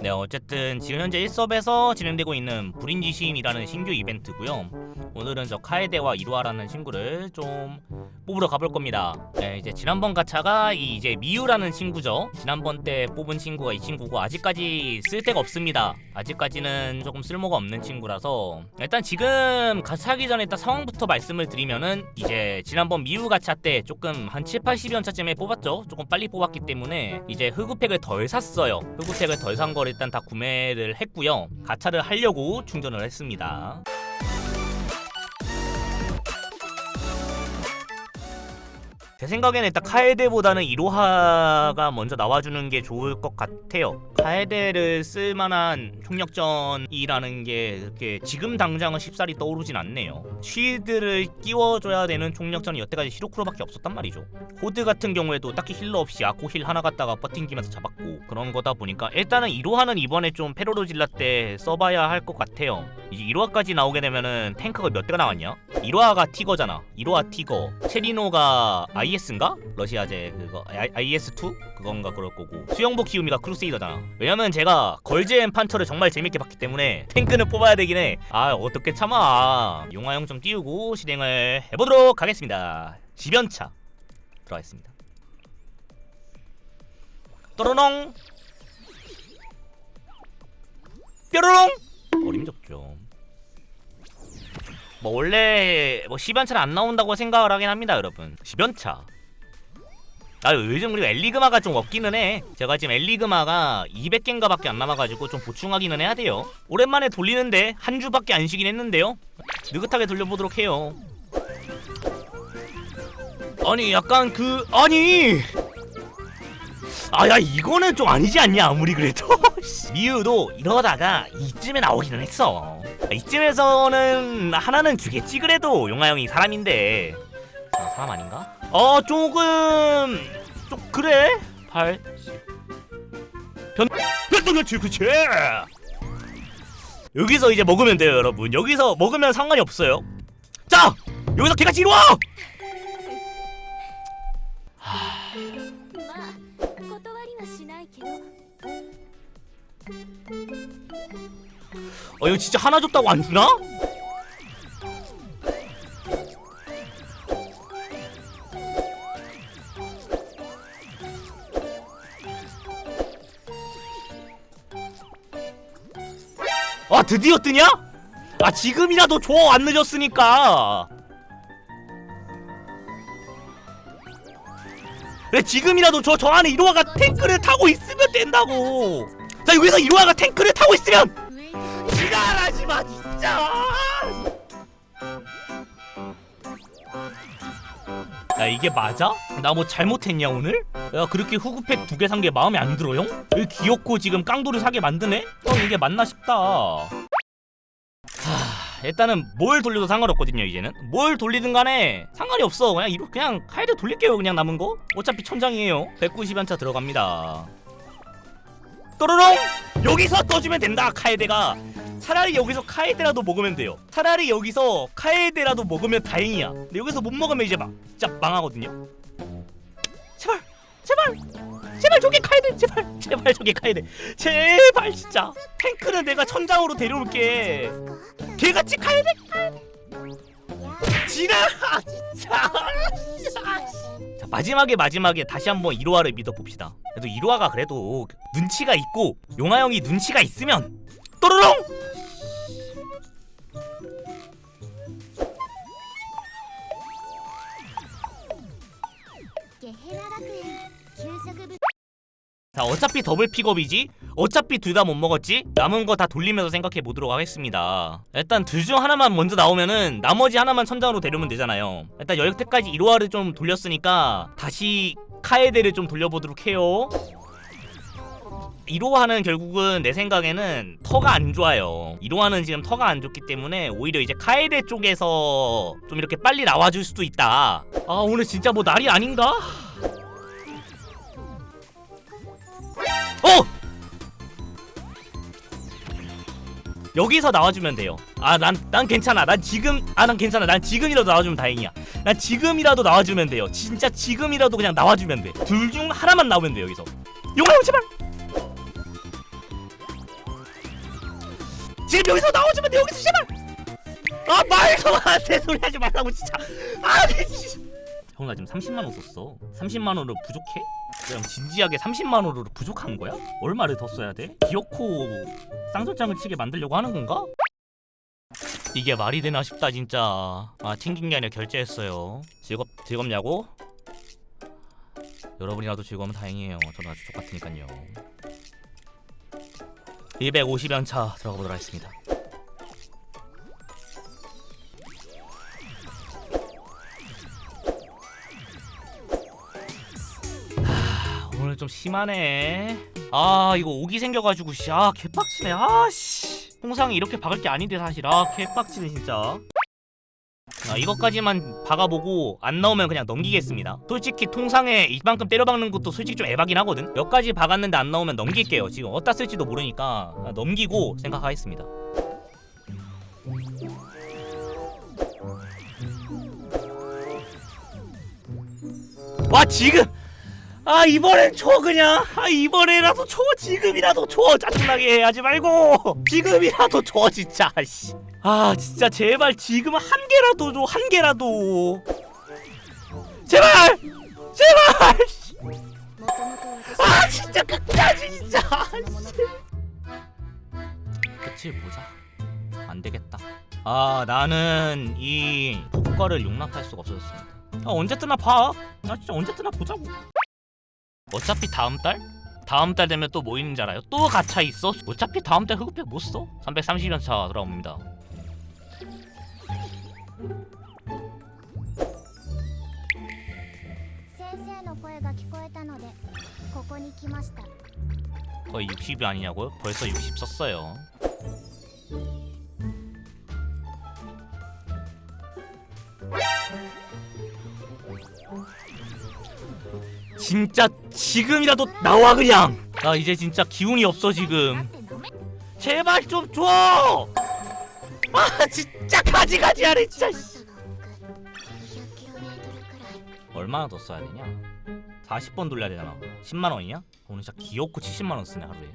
네 어쨌든 지금 현재 1섭에서 진행되고 있는 불인지심이라는 신규 이벤트고요. 오늘은 저 카에데와 이루아라는 친구를 좀 뽑으러 가볼 겁니다. 네 이제 지난번 가차가 이 이제 미유라는 친구죠. 지난번 때 뽑은 친구가 이 친구고 아직까지 쓸데가 없습니다. 아직까지는 조금 쓸모가 없는 친구라서. 일단 지금 가차 하기 전에 일단 상황부터 말씀을 드리면은 이제 지난번 미유 가차 때 조금 한 7, 80연차쯤에 뽑았죠. 조금 빨리 뽑았기 때문에 이제 흑우팩을 덜 샀어요. 흑우팩을 덜산걸 일단 다 구매를 했고요. 가차를 하려고 충전을 했습니다 제 생각에는 일단 카에데보다는 이로하가 먼저 나와주는 게 좋을 것 같아요. 카에데를 쓸만한 총력전이라는 게 그렇게 지금 당장은 쉽사리 떠오르진 않네요. 쉴드를 끼워줘야 되는 총력전이 여태까지 히로쿠로밖에 없었단 말이죠. 호드 같은 경우에도 딱히 힐러 없이 아코 힐 하나 갖다가 버팅기면서 잡았고 그런 거다 보니까 일단은 이로하는 이번에 좀 페로로질라 때 써봐야 할 것 같아요. 이제 이로하까지 나오게 되면은 탱크가 몇 대가 나왔냐? 이로하가 티거잖아. 이로하 티거. 체리노가 IS인가? 러시아제 그거 IS2 그건가 그럴 거고 수영복 키우미가 크루세이더잖아. 왜냐면 제가 걸즈앤 판처를 정말 재밌게 봤기 때문에 탱크는 뽑아야 되긴 해. 아 어떻게 참아. 용화형 좀 띄우고 실행을 해보도록 하겠습니다. 지변차 들어가겠습니다. 또로롱 뾰로롱 어림잡죠. 뭐 원래 뭐 시변차는 안 나온다고 생각을 하긴 합니다, 여러분. 시변차. 아 요즘 그리고 엘리그마가 좀 없기는 해. 제가 지금 엘리그마가 200개인가 밖에 안 남아가지고 좀 보충하기는 해야 돼요. 오랜만에 돌리는데 한 주밖에 안 쉬긴 했는데요. 느긋하게 돌려보도록 해요. 아니 약간 그 아니 아야 이거는 좀 아니지 않냐 아무리 그래도 미유도 이러다가 이쯤에 나오기는 했어. 이쯤에서는 하나는 주겠지 그래도. 용화 형이 사람인데. 아, 사람 아닌가? 어 조금. 좀 그래? 8 변 변동연출 그치? 여기서 이제 먹으면 돼요 여러분. 여기서 먹으면 상관이 없어요. 자! 여기서 개같이 이리와! ま 어 이거 진짜 하나 줬다고 안 주나? 아 드디어 뜨냐? 아 지금이라도 줘 안 늦었으니까 그래 지금이라도 저 저 안에 이로아가 탱크를 타고 있으면 된다고 자 여기서 이로아가 탱크를 타고 있으면 지랄하지 마 진짜. 야 이게 맞아? 나 뭐 잘못했냐 오늘? 야 그렇게 후구팩 두 개 산 게 마음에 안 들어 형? 왜 귀엽고 지금 깡도를 사게 만드네? 형 이게 맞나 싶다. 하, 일단은 뭘 돌려도 상관없거든요 이제는 뭘 돌리든 간에 상관이 없어 그냥 이거 그냥 카이드 돌릴게요 그냥 남은 거 어차피 천장이에요 190연차 들어갑니다 또로롱 여기서 떠주면 된다 카에데가. 차라리 여기서 카에데라도 먹으면 돼요. 차라리 여기서 카에데라도 먹으면 다행이야. 근데 여기서 못 먹으면 이제 막 진짜 망하거든요. 제발 제발 제발 저기 카에데 제발 제발 저기 카에데. 제발 진짜. 탱크는 내가 천장으로 데려올게. 개같이 카에데 지나! 아, 진짜. 자 마지막에 마지막에 다시 한번 이로하를 믿어봅시다. 그래도 이로하가 그래도 눈치가 있고 용화 형이 눈치가 있으면 또르롱 자 어차피 더블 픽업이지 어차피 둘 다 못 먹었지 남은 거 다 돌리면서 생각해 보도록 하겠습니다 일단 둘 중 하나만 먼저 나오면은 나머지 하나만 천장으로 데려오면 되잖아요 일단 여태까지 이로하를 좀 돌렸으니까 다시 카에데를 좀 돌려보도록 해요 이로하는 결국은 내 생각에는 터가 안 좋아요. 이로하는 지금 터가 안 좋기 때문에 오히려 이제 카에데 쪽에서 좀 이렇게 빨리 나와줄 수도 있다. 아 오늘 진짜 뭐 날이 아닌가? 어! 여기서 나와주면 돼요. 아, 난, 난 괜찮아. 난 지금, 아, 난 괜찮아. 난 지금이라도 나와주면 다행이야. 난 지금이라도 나와주면 돼요. 진짜 지금이라도 그냥 나와주면 돼. 둘 중 하나만 나오면 돼, 여기서. 형, 제발! 지금 여기서 나오지만 돼 여기서 제발 아 말도 안돼 소리 하지 말라고 진짜 아니 형나 지금 30만 원 썼어 30만 원으로 부족해? 그냥 진지하게 30만 원으로 부족한 거야? 얼마를 더 써야 돼? 기어코 쌍절장을 치게 만들려고 하는 건가? 이게 말이 되나 싶다 진짜 아 튕긴 게 아니라 결제했어요 즐겁, 즐겁냐고? 여러분이라도 즐거우면 다행이에요 저는 아주 똑같으니까요 250연 차 들어가 보도록 하겠습니다 좀 심하네 아 이거 오기 생겨가지고 씨아 개빡치네 아씨 통상이 이렇게 박을 게 아닌데 사실 아 개빡치네 진짜 아, 이것까지만 박아보고 안 나오면 그냥 넘기겠습니다. 솔직히 통상에 이만큼 때려박는 것도 솔직히 좀 에바긴 하거든. 몇 가지 박았는데 안 나오면 넘길게요. 지금 어디다 쓸지도 모르니까 아, 넘기고 생각하겠습니다. 와 지금 아 이번엔 초 그냥. 아 이번에라도 초 지금이라도 초 짜증나게 하지 말고. 지금이라도 초 진짜 씨. 아 진짜 제발 지금 한 개라도 줘 한 개라도. 제발! 제발! 씨. 아 진짜 끝까지 진짜. 끝을 보자 안 되겠다. 아 나는 이 효과를 용납할 수가 없어졌습니다. 아, 언제 뜨나 봐나 진짜 언제 뜨나 보자고. 어차피 다음 달? 다음 달 되면 또 뭐 있는 줄 알아요? 또 가차 있어? 어차피 다음 달 흑우팩 못 써? 330년차 돌아옵니다 거의 60이 아니냐고요? 벌써 60 썼어요 진짜 지금이라도 나와 그냥 나 이제 진짜 기운이 없어 지금 제발 좀 줘! 아 진짜 가지가지하네 진짜 씨. 얼마나 더 써야 되냐? 40번 돌려야 되잖아 10만원이냐? 오늘 진짜 귀엽고 70만원 쓰네 하루에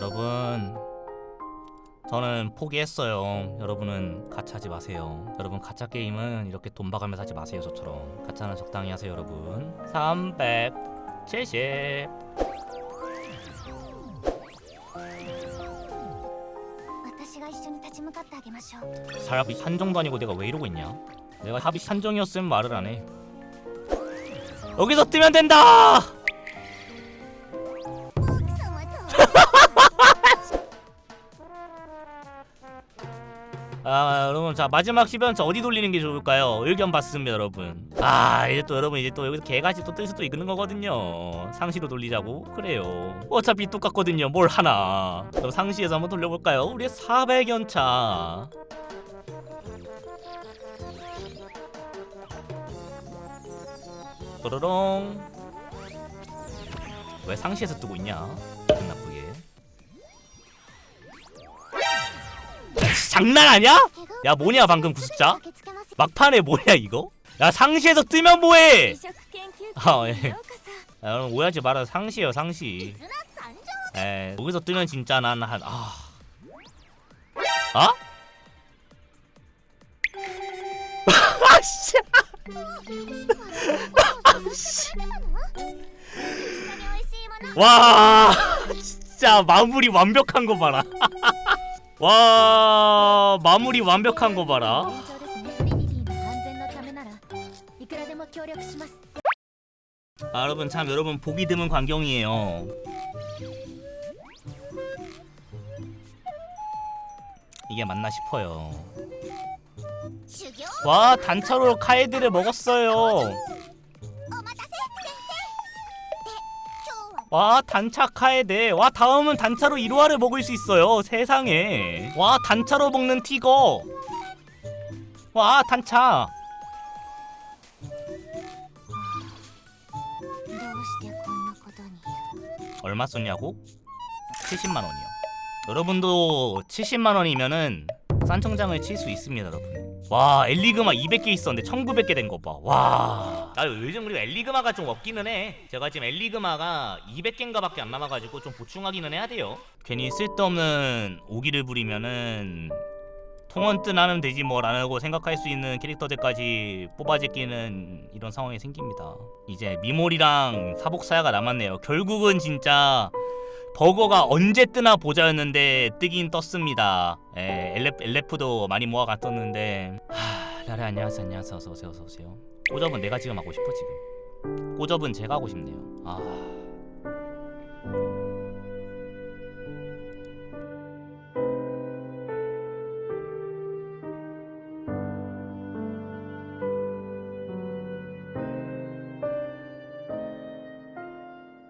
여러분 저는 포기했어요. 여러분은 가차 하지 마세요. 여러분 가차 게임은 이렇게 돈 박으면서 하지 마세요. 저처럼 가차는 적당히 하세요, 여러분. 370 사람이 산정도 아니고 내가 왜 이러고 있냐? 내가 합이 산정이었으면 말을 안 해. 여기서 뜨면 된다. 아 여러분 자 마지막 10연차 어디 돌리는 게 좋을까요? 의견 받습니다 여러분. 아 이제 또 여러분 이제 또 여기서 개같이 또 뜰 수도 있는 거거든요. 상시로 돌리자고. 그래요. 어차피 똑같거든요. 뭘 하나. 그럼 상시에서 한번 돌려볼까요? 우리 400연차. 또로롱. 왜 상시에서 뜨고 있냐 장난 아니야? 뭐냐 방금 그 구습자? 막판에 뭐냐 이거? 야 상시에서 뜨면 뭐해? 아 예. 야, 여러분 오해하지 말아 상시요 상시. 예, 에 여기서 뜨면 진짜 난한 아. 어? 아? 아씨. 아씨. 와 진짜 마무리 완벽한 거 봐라. 와 마무리 완벽한 거 봐라. 아, 여러분 참 여러분 보기 드문 광경이에요. 이게 맞나 싶어요. 와 단차로 카이드를 먹었어요. 와 단차카에 대와 다음은 단차로 1화를 먹을 수 있어요 세상에. 와 단차로 먹는 티거. 와 단차. 얼마 썼냐고? 70만원이요. 여러분도 70만원이면은 산청장을 칠 수 있습니다 여러분. 와 엘리그마 200개 있었는데 1900개 된 거 봐 와. 아, 요즘 우리 엘리그마가 좀 없기는 해. 제가 지금 엘리그마가 200개인가 밖에 안 남아가지고 좀 보충하기는 해야 돼요. 괜히 쓸데없는 오기를 부리면은 통원뜬 하면 되지 뭐라고 생각할 수 있는 캐릭터들까지 뽑아제끼는 이런 상황이 생깁니다. 이제 미몰이랑 사복사야가 남았네요. 결국은 진짜 버거가 언제 뜨나 보자였는데 뜨긴 떴습니다. 예, 엘레프, 엘레프도 많이 모아갔었는데 하, 라레 안녕하세요 안녕하세요 어서 오세요 어서 오세요. 꼬접은 내가 지금 하고 싶어 지금. 꼬접은 제가 하고 싶네요. 아